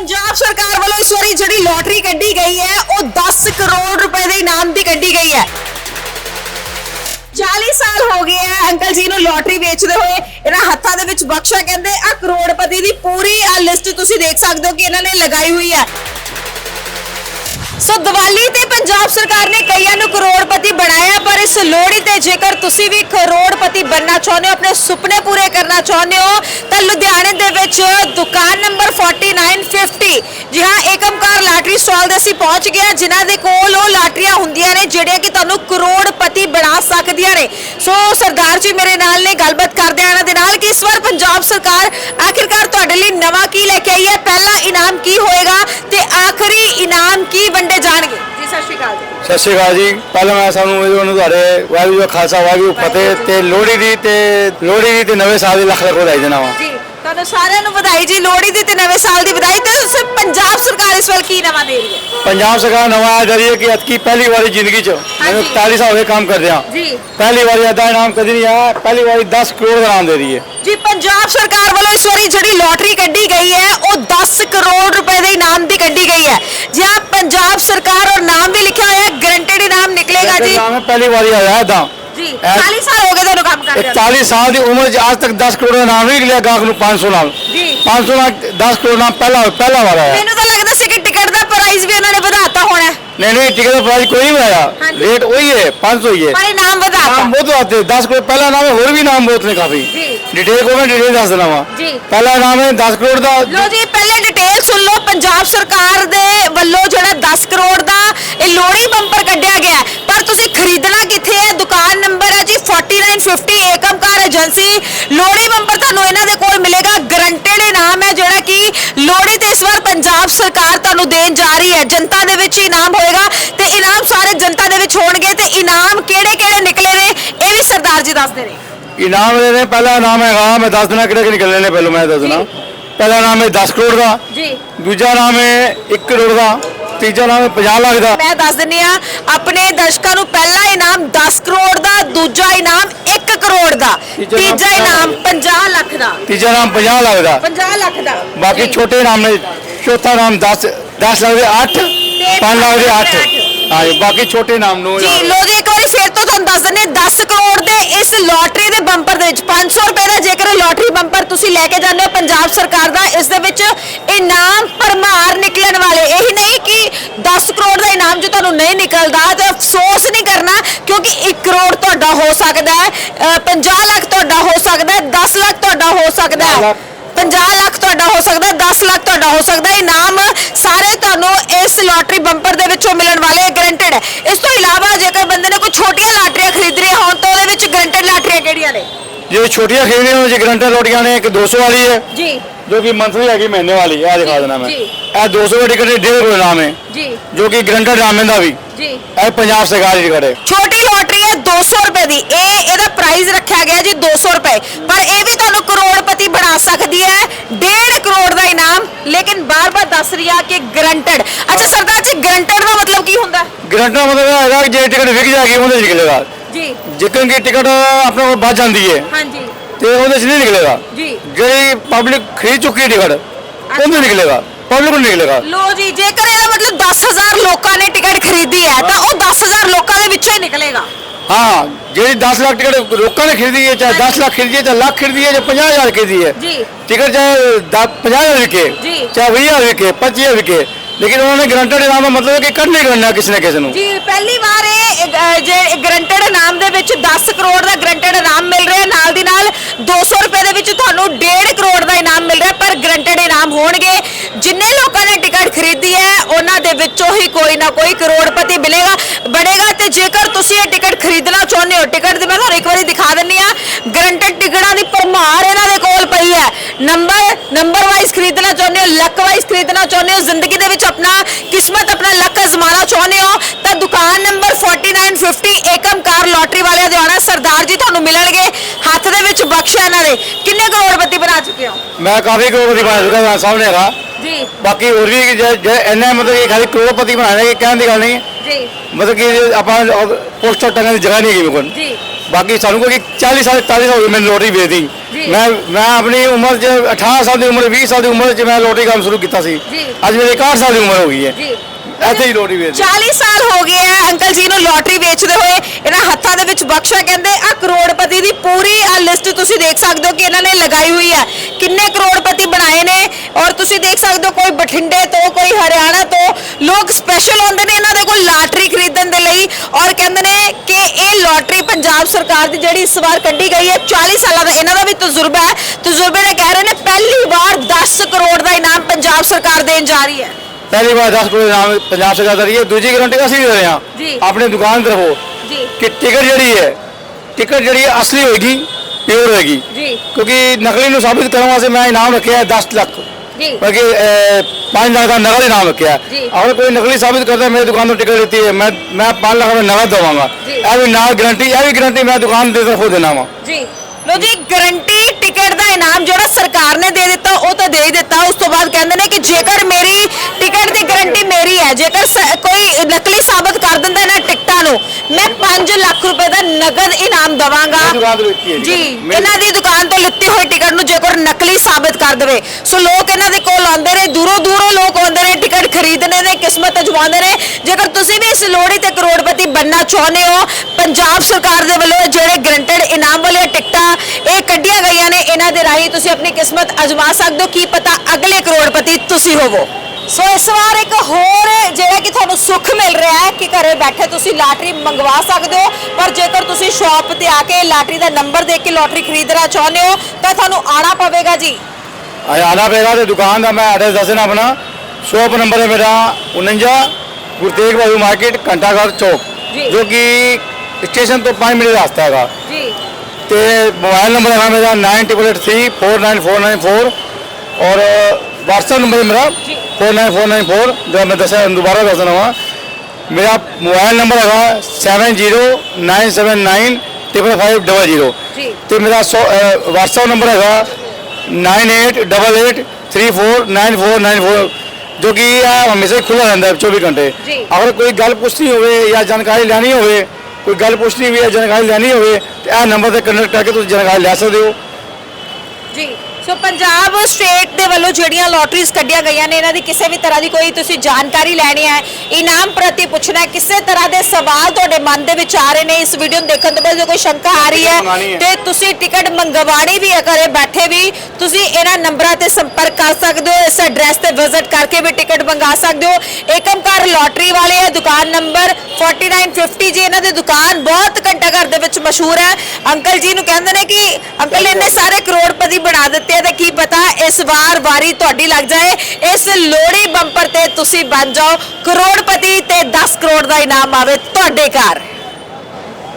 ਪੰਜਾਬ ਸਰਕਾਰ ਵੱਲੋਂ ਇਸ ਵਾਰੀ ਜਿਹੜੀ ਲੋਟਰੀ ਕੱਢੀ ਗਈ ਹੈ, ਉਹ 10 ਕਰੋੜ ਰੁਪਏ ਦੇ ਇਨਾਮ ਦੀ ਕੱਢੀ ਗਈ ਹੈ। 40 ਸਾਲ ਹੋ ਗਏ ਹੈ ਅੰਕਲ ਜੀ ਨੂੰ ਲੋਟਰੀ ਵੇਚਦੇ ਹੋਏ। ਇਹਨਾਂ ਹੱਥਾਂ ਦੇ ਵਿੱਚ ਬਖਸ਼ਾ ਕਹਿੰਦੇ ਆ ਕਰੋੜਪਤੀ ਦੀ ਪੂਰੀ ਆ ਲਿਸਟ ਤੁਸੀਂ ਦੇਖ ਸਕਦੇ ਹੋ ਕਿ ਇਹਨਾਂ ਨੇ ਲਗਾਈ ਹੋਈ ਹੈ। ਸੋ ਦੀਵਾਲੀ ਤੇ ਪੰਜਾਬ ਸਰਕਾਰ ਨੇ ਕਈਆਂ ਨੂੰ ਕਰੋੜਪਤੀ ਬਣਾਇਆ, ਪਰ ਇਸ ਲੋਹੜੀ ਤੇ ਜੇਕਰ ਤੁਸੀਂ ਵੀ ਕਰੋੜਪਤੀ ਬਣਨਾ ਚਾਹੁੰਦੇ ਹੋ, ਆਪਣੇ ਸੁਪਨੇ ਪੂਰੇ ਕਰਨਾ ਚਾਹੁੰਦੇ ਹੋ, ਤਾਂ ਲੁਧਿਆਣੇ ਦੇ ਵਿੱਚ ਦੁਕਾਨ ਨੰਬਰ 4950 ਜੀ ਹਾਂ ਏਕਮਕਾਰ ਲਾਟਰੀ ਸਟਾਲ ਦੇ ਅਸੀਂ ਪਹੁੰਚ ਗਏ ਜਿਨ੍ਹਾਂ ਦੇ ਕੋਲ ਉਹ ਲਾਟਰੀਆਂ ਹੁੰਦੀਆਂ ਨੇ ਜਿਹੜੀਆਂ ਕਿ ਤੁਹਾਨੂੰ ਕਰੋੜਪਤੀ ਬਣਾ ਸਕਦੀਆਂ ਨੇ। ਸੋ ਸਰਦਾਰ ਜੀ ਮੇਰੇ ਨਾਲ ਨੇ ਗੱਲਬਾਤ ਕਰਦੇ ਆ ਇਹਨਾਂ ਦੇ ਨਾਲ ਕਿ ਇਸ ਵਾਰ ਪੰਜਾਬ ਸਰਕਾਰ ਆਖਿਰਕਾਰ ਤੁਹਾਡੇ ਲਈ ਨਵਾਂ ਕੀ ਲੈ ਕੇ ਆਈ ਹੈ? ਪਹਿਲਾ ਇਨਾਮ ਕੀ ਹੋਏਗਾ ਤੇ ਆਖਰੀ ਇਨਾਮ ਕੀ ਵੰਡੇ ਜਾਣਗੇ? ਜੀ ਸਤਿ ਸ਼੍ਰੀ ਅਕਾਲ ਜੀ। ਸਤਿ ਸ਼੍ਰੀ ਅਕਾਲ ਜੀ। ਪਹਿਲਾਂ ਮੈਂ ਸਾਨੂੰ ਇਹ ਉਹਨੂੰ ਤੁਹਾਡੇ ਵਾਹਿਗੁਰੂ ਖਾਲਸਾ ਵਾਹਿਗੁਰੂ ਫਤਿਹ ਤੇ ਲੋਹੜੀ ਦੀ ਤੇ ਲੋਹੜੀ ਦੀ ਤੇ ਨਵੇਂ ਸਾਲ ਦੀ ਲੱਖ ਲੱਖ ਵਧਾਈ ਦੇਣਾ ਵਾ। ਜੀ। ਤੁਹਾਨੂੰ ਸਾਰਿਆਂ ਨੂੰ ਵਧਾਈ ਜੀ ਲੋਹੜੀ ਦੀ ਤੇ ਨਵੇਂ ਸਾਲ ਦੀ ਵਧਾਈ। ਤੇ ਉਸ ਪੰਜਾਬ ਸਰਕਾਰ ਇਸ ਵਾਰ ਕੀ ਨਵਾਂ ਦੇ ਰਹੀ ਹੈ? ਪੰਜਾਬ ਸਰਕਾਰ ਨਵਾਂ ਆ ਰਹੀ ਹੈ ਕਿ ਅਤਕੀ ਪਹਿਲੀ ਵਾਰੀ ਜ਼ਿੰਦਗੀ 'ਚ ਮੈਨੂੰ 41 ਸਾਲ ਹੋਏ ਕੰਮ ਕਰਦਿਆਂ ਜੀ। ਪਹਿਲੀ ਵਾਰੀ ਏਦਾਂ ਇਨਾਮ ਕਦੀ ਨਹੀਂ ਆਇਆ ਪਹਿਲੀ ਵਾਰੀ 10 ਕਰੋੜ ਦਾ ਇਨਾਮ ਦੇ ਰਹੀ ਹੈ। ਜੀ ਪੰਜਾਬ ਸਰਕਾਰ ਵੱਲੋਂ ਇਸ ਵਾਰੀ ਜਿਹੜੀ ਲੋਟਰੀ ਕੱਢੀ ਗਈ ਹੈ ਉਹ 10 ਕਰੋੜ ਰੁਪਏ ਦੇ ਇਨਾਮ ਦੀ ਕੱਢੀ ਗਈ ਹੈ। ਜੀ ਪੰਜਾਬ ਸਰਕਾਰ ਔਰ ਨਾਮ ਵੀ ਲਿਖਿਆ ਹੋਇਆ ਹੈ ਗਰੰਟਡ ਇਨਾਮ ਨਿਕਲੇਗਾ ਜੀ। ਇਨਾਮ ਪਹਿਲੀ ਵਾਰੀ ਆਇਆ ਏਦਾਂ। ਜੀ ਐ- 40 ਸਾਲ ਹੋ ਗਏ ਤੁਹਾਨੂੰ ਕੰਮ ਕਰਦੇ ਨੂੰ। 41 ਸਾਲ ਦੀ ਉਮਰ 'ਚ ਅੱਜ ਤੱਕ 10 ਕਰੋੜ ਦਾ ਇਨਾਮ ਨਹੀਂ ਨਿਕਲਿਆ ਗਾਹਕ ਨੂੰ 500 ਨਾਲ। ਜੀ। 500 ਨਾਲ 10 ਕਰੋੜ ਨਾਮ ਪਹਿਲਾ ਪਹਿਲਾ ਵਾਲਾ ਹੈ ਮੈਨੂੰ ਤਾਂ ਲੱਗਦਾ ਸੀ ਕਿ ਟਿਕਟ ਦਾ ਪ੍ਰਾਈਸ ਵੀ ਉਹਨਾਂ ਨੇ ਵਧਾਤਾ ਹੋਣਾ। ਨਹੀਂ ਨਹੀਂ ਟਿਕਟ ਦਾ ਪ੍ਰਾਈਸ ਕੋਈ ਨਹੀਂ ਹਾਂਜੀ। ਰੇਟ ਉਹੀ ਹੈ 500 ਹੀ ਹੈ। ਪਰ ਇਨਾਮ ਵਧਾਤਾ। ਨਾਮ ਬਹੁਤ ਆਤੇ 10 ਕਰੋੜ ਪਹਿਲਾ ਨਾਮ ਹੈ ਹੋਰ ਵੀ ਨਾਮ ਬਹੁਤ ਨੇ ਕਾਫੀ। ਜੀ। ਡਿਟੇਲ ਕੋ ਮੈਂ ਡਿਟੇਲ ਦੱਸ ਦੇਣਾ ਵਾ। ਜੀ। ਪਹਿਲਾ ਨਾਮ ਹੈ 10 ਕਰੋੜ ਦਾ। ਲੋ ਜੀ ਪਹਿਲੇ ਡਿਟੇਲ ਸੁਣ ਲਓ ਪੰਜਾਬ ਸਰਕਾਰ ਦੇ ਵੱਲੋਂ ਜਿਹੜਾ 10 ਕਰੋੜ ਦਾ ਇਹ ਲੋਹੜੀ ਬੰਪਰ ਕੱਢਿਆ ਗਿਆ ਹੈ। ਪਰ ਤੁਸੀਂ ਖਰੀਦਣਾ ਕਿੱਥੇ ਹੈ ਦੁਕਾਨ ਨੰਬਰ ਹੈ ਜੀ 4950 ਏਕਮਕਾਰ ਏਜੰਸੀ ਲੋਹੜੀ ਬੰਪਰ ਤੁਹਾਨੂੰ ਇਹਨਾਂ ਦੇ ਕੋਲ ਮਿਲੇਗਾ ਗਰੰਟਡ ਇਨਾਮ ਹੈ ਜਿਹੜਾ ਕਿ ਲੋਹੜੀ ਤੇ ਇਸ ਵਾਰ ਪੰਜਾਬ ਸਰਕਾਰ ਤੁਹਾਨੂੰ ਦੇਣ ਜਾ ਰਹੀ ਹੈ ਜਨਤਾ ਦੇ ਵਿੱਚ ਇਨਾਮ ਹੋਏਗਾ ਤੇ ਇਨਾਮ ਸਾਰੇ ਜਨਤਾ ਦੇ ਵਿੱਚ ਹੋਣਗੇ ਤੇ ਇਨਾਮ ਕਿਹੜੇ ਕਿਹੜੇ ਨਿਕਲੇ ਨੇ ਇਹ ਵੀ ਸਰਦਾਰ ਜੀ ਦੱਸਦੇ ਨੇ। ਇਨਾਮ ਦੇ ਨੇ ਪਹਿਲਾ ਨਾਮ ਹੈਗਾ ਮੈਂ ਦੱਸ ਦੇਣਾ ਕਿਹੜੇ ਕਿਹੜੇ ਨਿਕਲਣੇ ਨੇ ਪਹਿਲਾਂ ਮੈਂ ਦੱਸ ਦੇਣਾ ਪਹਿਲਾ ਨਾਮ ਹੈ 10 ਕਰੋੜ ਦਾ। ਜੀ। ਦੂਜਾ ਨਾਮ ਹੈ 1 ਕਰੋੜ ਦਾ। ਤੀਜਾ ਨਾਮ ਹੈ 50 ਲੱਖ ਦਾ। ਮੈਂ ਦੱਸ ਦਿੰਨੀ ਆ ਆਪਣੇ ਦਰਸ਼ਕਾਂ ਨੂੰ ਪਹਿਲਾ ਇਨਾਮ 10 ਕਰੋੜ ਦਾ ਦੂਜਾ ਇਨਾਮ 1 ਕਰੋੜ ਦਾ। ਤੀਜਾ ਇਨਾਮ ਤੀਜਾ ਇਨਾਮ 50 ਲੱਖ ਦਾ। ਤੀਜਾ ਨਾਮ 50 ਲੱਖ ਦਾ। 50 ਲੱਖ ਦਾ। ਬਾਕੀ। ਛੋਟੇ ਨਾਮ ਨੇ। ਚੌਥਾ ਨਾਮ 10 10 ਲੱਖ ਦੇ 8 5 ਲੱਖ ਦੇ 8 ਹਾਂਜੀ ਬਾਕੀ ਛੋਟੇ ਨਾਮ ਨੂੰ ਜੀ ਲੋ ਜੀ ਇੱਕ ਵਾਰੀ ਫੇਰ ਤੋਂ ਤੁਹਾਨੂੰ ਦੱਸ ਦਿੰਨੇ 10 ਕਰੋੜ ਦੇ ਇਸ ਲੋਟਰੀ ਦੇ ਬੰਪਰ ਦੇ ਵਿੱਚ 500 ਰੁਪਏ ਦਾ ਜੇਕਰ ਲੋਟਰੀ ਬੰਪਰ ਤੁਸੀਂ ਲੈ ਕੇ ਜਾਂਦੇ ਹੋ ਪੰਜਾਬ ਸਰਕਾਰ ਦਾ ਇਸ ਦੇ ਵਿੱਚ ਇਨਾਮ ਭਰਮਾਰ ਨਿਕਲਣ ਵਾਲੇ। ਇਹੀ ਨਹੀਂ ਕਿ 10 ਕਰੋੜ ਦਾ ਇਨਾਮ ਜੋ ਤੁਹਾਨੂੰ ਨਹੀਂ ਨਿਕਲਦਾ ਤੇ ਅਫਸੋਸ ਨਹੀਂ ਕਰਨਾ ਕਿਉਂਕਿ 1 ਕਰੋੜ ਤੁਹਾਡਾ ਹੋ ਸਕਦਾ ਹੈ ਅ, 50 ਲੱਖ ਤੁਹਾਡਾ ਹੋ ਸਕਦਾ ਹੈ 10 ਲੱਖ ਤੁਹਾਡਾ ਹੋ ਸਕਦਾ ਹੈ। ਲੱਖ। 50 ਲੱਖ ਤੁਹਾਡਾ ਹੋ ਸਕਦਾ ਹੈ 10 ਲੱਖ ਤੁਹਾਡਾ ਹੋ ਸਕਦਾ ਹੈ ਇਨਾਮ ਸਾਰੇ ਤੁਹਾਨੂੰ ਇਸ ਲੋਟਰੀ ਬੰਪਰ ਦੇ ਵਿੱਚੋਂ ਮਿਲਣ ਵਾਲੇ ਗਰੰਟਡ ਹੈ। ਇਸ ਤੋਂ ਇਲਾਵਾ ਜੇਕਰ ਬੰਦੇ ਨੇ ਕੋਈ ਛੋਟੀਆਂ ਲਾਟਰੀਆਂ ਖਰੀਦ ਰਹੀਆਂ ਹੋਣ ਤਾਂ ਉਹਦੇ ਵਿੱਚ ਗਰੰਟਡ ਲਾਟਰੀਆਂ ਕਿਹੜੀਆਂ ਨੇ? ਜੇ ਛੋਟੀਆਂ ਖੇਡਣੀਆਂ ਉਹਨਾਂ ਚ ਗਰੰਟਰ ਲੋਟੀਆਂ ਨੇ ਇੱਕ 200 ਵਾਲੀ ਹੈ ਜੀ। ਜੋ ਕਿ ਮੰਥਲੀ ਹੈਗੀ ਮਹੀਨੇ ਵਾਲੀ ਇਹ ਦਿਖਾ ਦੇਣਾ ਮੈਂ। ਜੀ। ਇਹ 200 ਦੀ ਟਿਕਟ 1.5 ਕਰੋੜ ਨਾਮ ਹੈ ਜੀ। ਜੋ ਕਿ ਗਰੰਟਰ ਨਾਮ ਦਾ ਵੀ। ਜੀ। ਇਹ ਪੰਜਾਬ ਸਰਕਾਰ ਦੀ ਟਿਕਟ ਹੈ ਛੋਟੀ ਲੋਟਰੀ ਹੈ 200 ਰੁਪਏ ਦੀ। ਇਹ ਇਹਦਾ ਪ੍ਰਾਈਸ ਰੱਖਿਆ ਗਿਆ ਜੀ 200 ਰੁਪਏ। ਪਰ ਇਹ ਵੀ ਤੁਹਾਨੂੰ ਕਰੋੜਪਤੀ ਬਣਾ ਸਕਦੀ ਹੈ। 1.5 ਕਰੋੜ ਦਾ ਇਨਾਮ ਲੇਕਿਨ ਬਾਰ-ਬਾਰ ਦੱਸ ਰਹੀ ਆ ਕਿ ਗਰੰਟਡ। ਅੱਛਾ ਜੀ ਗਰੰਟਡ ਦਾ ਮਤਲਬ ਕੀ ਗਰੰਟਰ ਮਤਲਬ ਇਹ ਹੈਗਾ ਕਿ ਜੇ ਟਿਕਟ ਵਿਕ ਜਾਏਗੀ ਉਹਦੇ ਚ ਨਿਕਲੇਗਾ। ਜੀ। ਜਿੱਕਣ ਕੀ ਟਿਕਟ ਆਪਣੇ ਕੋਲ ਬਚ ਜਾਂਦੀ ਹੈ ਹਾਂਜੀ। ਤੇ ਉਹਦੇ ਚ ਨਹੀਂ ਨਿਕਲੇਗਾ। ਜੀ। ਜਿਹੜੀ ਪਬਲਿਕ ਖਰੀਦ ਚੁੱਕੀ ਟਿਕਟ ਉਹਦੇ ਨਿਕਲੇਗਾ। ਪਬਲਿਕ ਨੂੰ ਨਿਕਲੇਗਾ। ਲੋ ਜੀ ਜੇਕਰ ਇਹਦਾ ਮਤਲਬ 10000 ਲੋਕਾਂ ਨੇ ਟਿਕਟ ਖਰੀਦੀ ਹੈ ਤਾਂ ਉਹ 10000 ਲੋਕਾਂ ਦੇ ਵਿੱਚੋਂ ਹੀ ਨਿਕਲੇਗਾ। ਹਾਂ ਜਿਹੜੀ 10 ਲੱਖ ਟਿਕਟ ਲੋਕਾਂ ਨੇ ਖਰੀਦੀ ਹੈ ਚਾਹੇ 10 ਲੱਖ ਖਰੀਦੀ ਹੈ ਚਾਹੇ ਲੱਖ ਖਰੀਦੀ ਹੈ ਚਾਹੇ 50000 ਖਰੀਦੀ ਹੈ ਜੀ। ਟਿਕਟ ਚਾਹੇ 50000 ਵਿਕੇ ਜੀ। ਚਾਹੇ 20000 ਵਿਕੇ 25000 ਵਿਕੇ ਲੇਕਿਨ ਉਹਨਾਂ ਨੇ ਗਰੰਟਡ ਇਨਾਮ ਦਾ ਮਤਲਬ ਹੈ ਕਿ ਕੱਢ ਨਹੀਂ ਕਿਸੇ ਨੇ ਕਿਸੇ ਨੂੰ। ਜੀ ਪਹਿਲੀ ਵਾਰ ਇਹ ਅਹ, ਜੇ ਗਰੰਟਡ ਇਨਾਮ ਦੇ ਵਿੱਚ 10 ਕਰੋੜ ਦਾ ਗਰੰਟਡ ਇਨਾਮ ਮਿਲ ਰਿਹਾ ਨਾਲ ਦੀ ਨਾਲ 200 ਰੁਪਏ ਦੇ ਵਿੱਚ ਤੁਹਾਨੂੰ 1.5 ਕਰੋੜ ਦਾ ਇਨਾਮ ਮਿਲ ਰਿਹਾ ਪਰ ਗਰੰਟਡ ਇਨਾਮ ਹੋਣਗੇ। ਜਿੰਨੇ ਲੋਕਾਂ ਨੇ ਟਿਕਟ ਖਰੀਦੀ ਹੈ ਉਹਨਾਂ ਦੇ ਵਿੱਚੋਂ ਹੀ ਕੋਈ ਨਾ ਕੋਈ ਕਰੋੜਪਤੀ ਮਿਲੇਗਾ ਬਣੇਗਾ। ਤੇ ਜੇਕਰ ਤੁਸੀਂ ਇਹ ਟਿਕਟ ਖਰੀਦਣਾ ਚਾਹੁੰਦੇ ਹੋ ਟਿਕਟ ਦੀ ਮੈਂ ਤੁਹਾਨੂੰ ਇੱਕ ਵਾਰੀ ਦਿਖਾ ਦਿੰਨੀ ਆ ਗਰੰਟਡ ਟਿਕਟਾਂ ਦੀ ਭਰਮਾਰ ਇਹਨਾਂ ਦੇ ਕੋਲ ਹੈ। ਨੰਬਰ ਨੰਬਰ ਵਾਈਜ਼ ਖਰੀਦਣਾ ਚਾਹੁੰਦੇ ਹੋ ਲੱਕ ਵਾਈਜ਼ ਖਰੀਦਣਾ ਚਾਹੁੰਦੇ ਹੋ ਜ਼ਿੰਦਗੀ ਦੇ ਵਿੱਚ ਆਪਣਾ ਕਿਸਮਤ ਆਪਣਾ ਲੱਕ ਅਜ਼ਮਾਉਣਾ ਚਾਹੁੰਦੇ ਹੋ ਤਾਂ ਦੁਕਾਨ ਨੰਬਰ 4950 ਏਕਮ ਕਾਰ ਲੋਟਰੀ ਵਾਲਿਆਂ ਦੇ ਸਰਦਾਰ ਜੀ ਤੁਹਾਨੂੰ ਮਿਲਣਗੇ। ਹੱਥ ਦੇ ਵਿੱਚ ਬਖਸ਼ਾ ਇਹਨਾਂ ਦੇ। ਕਿੰਨੇ ਕਰੋੜਪਤੀ ਬਣਾ ਚੁੱਕੇ ਹੋ? ਮੈਂ ਕਾਫੀ ਕਰੋੜਪਤੀ ਬਣਾ ਚੁੱਕਾ ਮੈਂ ਸਾਹਮਣੇ ਹੈਗਾ ਜੀ। ਬਾਕੀ ਹੋਰ ਵੀ ਜੇ ਜੇ ਇੰਨਾ ਮਤਲਬ ਕਿ ਖਾਲੀ ਕਰੋੜਪਤੀ ਬਣਾਣਾ ਕਿ ਕਹਿਣ ਦੀ ਗੱਲ ਨਹੀਂ। ਹੈ ਜੀ। ਮਤਲਬ ਕਿ ਆਪਾਂ ਪੋਸਟਰ ਟੰਗਣ ਦੀ ਜਗ੍ਹਾ ਨਹੀਂ ਹੈਗੀ ਮੇਰੇ ਕੋਲ ਜੀ। ਬਾਕੀ ਸਾਨੂੰ ਕੋਈ 40 ਸਾਲ 40 ਸਾਲ ਹੋ ਗਏ ਮੈਨੂੰ ਲੋਟਰੀ ਵੇਚਦੀ। ਮੈਂ ਮੈਂ ਆਪਣੀ ਉਮਰ 'ਚ 18 ਸਾਲ ਦੀ ਉਮਰ 20 ਸਾਲ ਦੀ ਉਮਰ 'ਚ ਮੈਂ ਲੋਟਰੀ ਕੰਮ ਸ਼ੁਰੂ ਕੀਤਾ ਸੀ। ਅੱਜ ਮੇਰੀ 61 ਸਾਲ ਦੀ ਉਮਰ ਹੋ ਗਈ ਹੈ। ਇੱਥੇ ਹੀ ਲੋਟਰੀ ਵੇਚਦੀ। 40 ਸਾਲ ਹੋ ਗਏ ਆ ਅੰਕਲ ਜੀ ਨੂੰ ਲੋਟਰੀ ਵੇਚਦੇ ਹੋਏ ਇਹਨਾਂ ਹੱਥਾਂ ਦੇ ਵਿੱਚ ਬਖਸ਼ਾ ਕਹਿੰਦੇ ਆ ਕਰੋੜਪਤੀ ਦੀ ਪੂਰੀ ਆ ਲਿਸਟ ਤੁਸੀਂ ਦੇਖ ਸਕਦੇ ਹੋ ਕਿ ਇਹਨਾਂ ਨੇ ਲਗਾਈ ਹੋਈ ਹੈ। ਕਿੰਨੇ ਕਰੋੜਪਤੀ ਬਣਾਏ ਨੇ ਔਰ ਤੁਸੀਂ ਦੇਖ ਸਕਦੇ ਹੋ ਕੋਈ ਬਠਿੰਡੇ ਤੋਂ ਕੋਈ ਹਰਿਆਣਾ ਤੋਂ ਲੋਕ ਸਪੈਸ਼ਲ ਆਉਂਦੇ ਨੇ ਇਹਨਾਂ ਦੇ ਕੋਲ ਲਾਟਰੀ ਖਰੀਦਣ ਦੇ ਲਈ ਔਰ ਕਹਿੰਦੇ ਨੇ ਇਹ ਲੋਟਰੀ ਪੰਜਾਬ ਸਰਕਾਰ ਦੀ ਜਿਹੜੀ ਇਸ ਵਾਰ ਕੱਢੀ ਗਈ ਹੈ 40 ਸਾਲਾਂ ਦਾ ਇਹਨਾਂ ਦਾ ਵੀ ਤਜਰਬਾ ਹੈ। ਤਜਰਬੇ ਨੇ ਕਹਿ ਰਹੇ ਨੇ ਪਹਿਲੀ ਵਾਰ 10 ਕਰੋੜ ਦਾ ਇਨਾਮ ਪੰਜਾਬ ਸਰਕਾਰ ਦੇਣ ਜਾ ਰਹੀ ਹੈ। ਪਹਿਲੀ ਵਾਰ 10 ਕਰੋੜ ਨਾਮ ਪੰਜਾਬ ਸਰਕਾਰ ਦਾ ਰਹੀ ਹੈ ਦੂਜੀ ਗਾਰੰਟੀ ਅਸੀਂ ਦੇ ਰਹੇ ਜੀ। ਹਾਂ ਆਪਣੀ ਦੁਕਾਨ ਤਰਫੋਂ ਜੀ। ਕਿ ਟਿਕਟ ਜਿਹੜੀ ਹੈ ਟਿਕਟ ਜਿਹੜੀ ਹੈ ਅਸਲੀ ਹੋਏਗੀ ਪਿਓਰ ਹੋਏਗੀ। ਜੀ। ਕਿਉਂਕਿ ਨਕਲੀ ਨੂੰ ਸਾਬਿਤ ਕਰਨ ਵਾਸਤੇ ਮੈਂ ਇਨਾਮ ਰੱਖਿਆ ਹੈ 10 ਲੱਖ। ਬਾਕੀ 5 ਲੱਖ ਦਾ ਨਗਦ ਇਨਾਮ ਰੱਖਿਆ। ਅਗਰ ਕੋਈ ਨਕਲੀ ਸਾਬਿਤ ਕਰਦਾ ਮੇਰੀ ਦੁਕਾਨ ਤੋਂ ਟਿਕਟ ਦਿੱਤੀ ਹੈ ਮੈਂ ਮੈਂ 5 ਲੱਖ ਦਾ ਨਗਦ ਦਵਾਂਗਾ। ਜੀ। ਇਹ ਵੀ ਨਾਲ ਗਾਰੰਟੀ ਇਹ ਵੀ ਗਾਰੰਟੀ ਮੈਂ ਦੁਕਾਨ ਦੇ ਤਰਫੋਂ ਦੇਣਾ ਵਾ। ਜੀ। ਲੋ ਜੀ ਗਰੰਟੀ ਟਿਕਟ ਦਾ ਇਨਾਮ ਜਿਹੜਾ ਸਰਕਾਰ ਨੇ ਦੇ ਦਿੱਤਾ ਉਹ ਤਾਂ ਦੇ ਹੀ ਦਿੱਤਾ। ਉਸ ਤੋਂ ਬਾਅਦ ਕਹਿੰਦੇ ਨੇ ਕਿ ਜੇਕਰ ਮੇਰੀ ਟਿਕਟ ਦੀ ਗਰੰਟੀ ਮੇਰੀ ਹੈ ਜੇਕਰ ਸ- ਕੋਈ ਨਕਲੀ ਸਾਬਤ ਕਰ ਦਿੰਦਾ ਨਾ ਟਿਕਟਾਂ ਨੂੰ ਮੈਂ 5 ਲੱਖ ਰੁਪਏ ਦਾ ਨਗਦ ਇਨਾਮ ਦਵਾਂਗਾ। ਮੇਰੀ ਦੁਕਾਨ ਤੋਂ ਲਿੱਤੀ ਹੈ ਜੀ। ਇਹਨਾਂ ਦੀ ਦੁਕਾਨ ਤੋਂ ਲਿੱਤੀ ਹੋਈ ਟਿਕਟ ਨੂੰ ਜੇਕਰ ਨਕਲੀ ਸਾਬਤ ਕਰ ਦੇਵੇ। ਸੋ ਲੋਕ ਇਹਨਾਂ ਦੇ ਕੋਲ ਆਉਂਦੇ ਨੇ ਦੂਰੋਂ ਦੂਰੋਂ ਲੋਕ ਆਉਂਦੇ ਨੇ ਟਿਕਟ ਖਰੀਦਣੇ ਨੇ ਕਿਸਮਤ ਅਜਮਾਉਂਦੇ ਨੇ। ਜੇਕਰ ਤੁਸੀਂ ਵੀ ਇਸ ਲੋਹੜੀ ਤੇ ਕਰੋੜਪਤੀ ਬੰਨਾ ਚਾਹੁੰਦੇ ਹੋ ਪੰਜਾਬ ਸਰਕਾਰ ਦੇ ਵੱਲੋਂ ਜਿਹੜੇ ਗਰੰਟਡ ਇਨਾਮ ਵਾਲੀਆਂ ਟਿਕਟਾਂ ਇਹ ਕੱਢੀਆਂ ਗਈਆਂ ਨੇ ਇਹਨਾਂ ਦੇ ਰਾਹੀਂ ਤੁਸੀਂ ਆਪਣੀ ਕਿਸਮਤ ਅਜਮਾ ਸਕਦੇ ਹੋ। ਕੀ ਪਤਾ ਅਗਲੇ ਕਰੋੜਪਤੀ ਤੁਸੀਂ ਹੋਵੋ। ਸੋ ਇਸ ਵਾਰ ਇੱਕ ਹੋਰ ਜਿਹੜਾ ਕਿ ਤੁਹਾਨੂੰ ਸੁੱਖ ਮਿਲ ਰਿਹਾ ਹੈ ਕਿ ਘਰੇ ਬੈਠੇ ਤੁਸੀਂ ਲਾਟਰੀ ਮੰਗਵਾ ਸਕਦੇ ਹੋ ਪਰ ਜੇਕਰ ਤੁਸੀਂ ਸ਼ਾਪ ਤੇ ਆ ਕੇ ਲਾਟਰੀ ਦਾ ਨੰਬਰ ਦੇਖ ਕੇ ਲਾਟਰੀ ਖਰੀਦਣਾ ਚਾਹੁੰਦੇ ਹੋ ਤਾਂ ਤੁਹਾਨੂੰ ਆਣਾ ਪਵੇਗਾ ਜੀ। ਆਣਾ ਪਏਗਾ ਤੇ ਦੁਕਾਨ ਦਾ ਮੈਂ ਐਡਰੈਸ ਦੱਸਣਾ ਆਪਣਾ। ਸ਼ੋਪ ਨੰਬਰ ਹੈ ਮੇਰਾ 49 ਗੁਰੂ ਤੇਗ ਬਹਾਦਰ ਮਾਰਕੀਟ ਘੰਟਾਘਰ ਚੌਕ ਜੀ। ਕਿ ਸਟੇਸ਼ਨ ਤੋਂ 5 ਮਿੰਟ ਦਾ ਰਸਤਾ ਹੈਗਾ। ਜੀ। ਤੇ ਮੋਬਾਈਲ ਨੰਬਰ ਹੈਗਾ ਮੇਰਾ 9883499494 ਔਰ WhatsApp ਨੰਬਰ ਹੈ ਮੇਰਾ ਜੀ। 49494 ਜੋ ਮੈਂ ਦੱਸਿਆ ਦੁਬਾਰਾ ਦੱਸ ਦਵਾਂ ਮੇਰਾ ਮੋਬਾਈਲ ਨੰਬਰ ਹੈਗਾ 7097955500 ਜੀ ਤੇ ਮੇਰਾ ਸੌ- ਅਹ WhatsApp ਨੰਬਰ ਹੈਗਾ 9888349494 ਜੋ ਕਿ ਇਹ ਹਮੇਸ਼ਾ ਹੀ ਖੁੱਲਾ ਰਹਿੰਦਾ ਹੈ 24 ਘੰਟੇ ਜੀ। ਅਗਰ ਕੋਈ ਗੱਲ ਪੁੱਛਣੀ ਹੋਵੇ ਜਾਂ ਜਾਣਕਾਰੀ ਲੈਣੀ ਹੋਵੇ ਕੋਈ ਗੱਲ ਪੁੱਛਣੀ ਹੋਵੇ ਜਾਂ ਜਾਣਕਾਰੀ ਲੈਣੀ ਹੋਵੇ ਤੇ ਇਹ ਨੰਬਰ ਤੇ ਕਨੈਕਟ ਕਰਕੇ ਤੁਸੀਂ ਜਾਣਕਾਰੀ ਲੈ ਸਕਦੇ ਹੋ ਜੀ ਸੋ ਪੰਜਾਬ ਸਟੇਟ ਦੇ ਵੱਲੋਂ ਜਿਹੜੀਆਂ ਲੋਟਰੀਜ਼ ਕੱਢੀਆਂ ਗਈਆਂ ਨੇ ਇਹਨਾਂ ਦੀ ਕਿਸੇ ਵੀ ਤਰ੍ਹਾਂ ਦੀ ਕੋਈ ਤੁਸੀਂ ਜਾਣਕਾਰੀ ਲੈਣੀ ਹੈ ਇਨਾਮ ਪ੍ਰਤੀ ਪੁੱਛਣਾ ਹੈ ਕਿਸੇ ਤਰ੍ਹਾਂ ਦੇ ਸਵਾਲ ਤੁਹਾਡੇ ਮਨ ਦੇ ਵਿੱਚ ਆ ਰਹੇ ਨੇ ਇਸ ਵੀਡੀਓ ਨੂੰ ਦੇਖਣ ਤੋਂ ਬਾਅਦ ਜੇ ਕੋਈ ਸ਼ੰਕਾ ਆ ਰਹੀ ਹੈ। ਤੇ ਤੁਸੀਂ ਟਿਕਟ ਮੰਗਵਾਣੀ ਵੀ ਹੈ ਘਰੇ ਬੈਠੇ ਵੀ ਤੁਸੀਂ ਇਹਨਾਂ ਨੰਬਰਾਂ ਤੇ ਸੰਪਰਕ ਕਰ ਸਕਦੇ ਹੋ ਇਸ ਐਡਰੈਸ ਤੇ ਵਿਜ਼ਿਟ ਕਰਕੇ ਵੀ ਟਿਕਟ ਮੰਗਾ ਸਕਦੇ ਹੋ ਏਕਮਕਾਰ ਲੋਟਰੀ ਵਾਲੇ ਹੈ ਦੁਕਾਨ ਨੰਬਰ 4950 ਜੀ ਇਹਨਾਂ ਦੀ ਦੁਕਾਨ ਬਹੁਤ ਘੰਟਾ ਮਸ਼ਹੂਰ ਹੈ। ਅੰਕਲ ਜੀ ਨੂੰ ਕਹਿੰਦੇ ਨੇ ਕਿ ਅੰਕਲ ਇੰਨੇ ਸਾਰੇ ਕਰੋੜਪਤੀ ਬਣਾ ਦਿੱਤੇ ਆ ਤੇ ਕੀ ਪਤਾ ਇਸ ਵਾਰ ਵਾਰੀ ਤੁਹਾਡੀ ਲੱਗ ਜਾਏ। ਇਸ ਲੋਹੜੀ ਬੰਪਰ ਤੇ ਤੁਸੀਂ ਬਣ ਜਾਓ। ਕਰੋੜਪਤੀ ਤੇ 10 ਕਰੋੜ ਦਾ ਇਨਾਮ ਆਵੇ ਤੁਹਾਡੇ ਘਰ।